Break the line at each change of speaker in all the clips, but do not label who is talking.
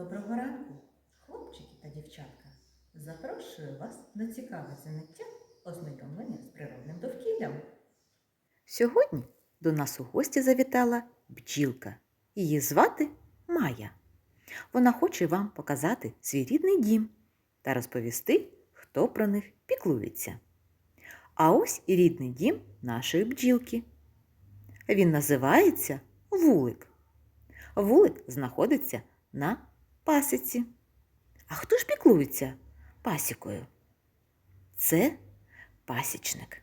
Доброго ранку, хлопчики та дівчатка. Запрошую вас на цікаве заняття ознайомлення з природним довкіллям. Сьогодні до нас у гості завітала бджілка. Її звати Майя. Вона хоче вам показати свій рідний дім та розповісти, хто про них піклується. А ось і рідний дім нашої бджілки. Він називається вулик. Вулик знаходиться на пасіці. А хто ж піклується пасікою? Це пасічник.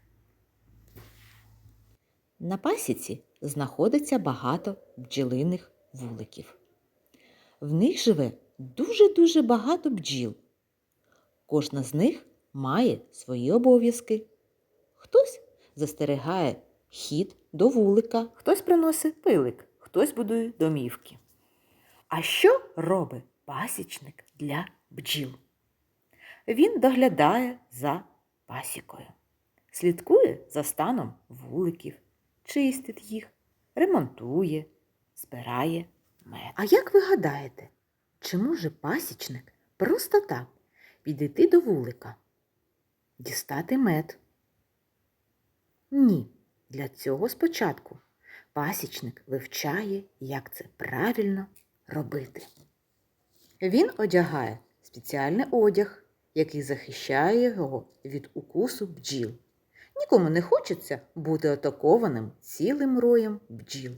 На пасіці знаходиться багато бджілиних вуликів. В них живе дуже-дуже багато бджіл. Кожна з них має свої обов'язки. Хтось застерігає хід до вулика, хтось приносить пилик, хтось будує домівки. А що робить пасічник для бджіл? Він доглядає за пасікою, слідкує за станом вуликів, чистить їх, ремонтує, збирає мед. А як ви гадаєте, чи може пасічник просто так підійти до вулика, дістати мед? Ні, для цього спочатку пасічник вивчає, як це правильно робити. Він одягає спеціальний одяг, який захищає його від укусу бджіл. Нікому не хочеться бути атакованим цілим роєм бджіл.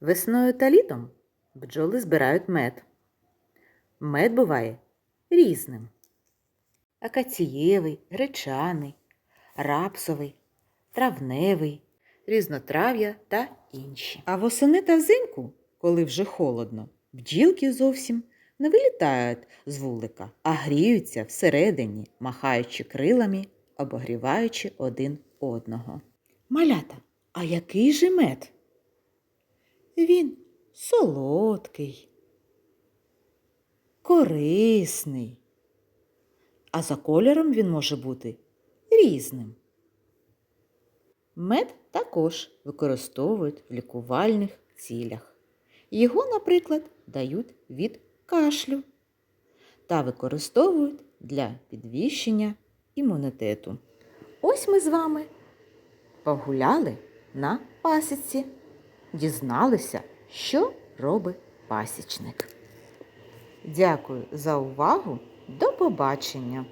Весною та літом бджоли збирають мед. Мед буває різним: акацієвий, гречаний, рапсовий, травневий, різнотрав'я та інші. А восени та взимку, коли вже холодно, бджілки зовсім не вилітають з вулика, а гріються всередині, махаючи крилами, обогріваючи один одного. Малята, а який же мед? Він солодкий, корисний, а за кольором він може бути різним. Мед також використовують в лікувальних цілях. Його, наприклад, дають від кашлю та використовують для підвищення імунітету. Ось ми з вами погуляли на пасіці, дізналися, що робить пасічник. Дякую за увагу. До побачення!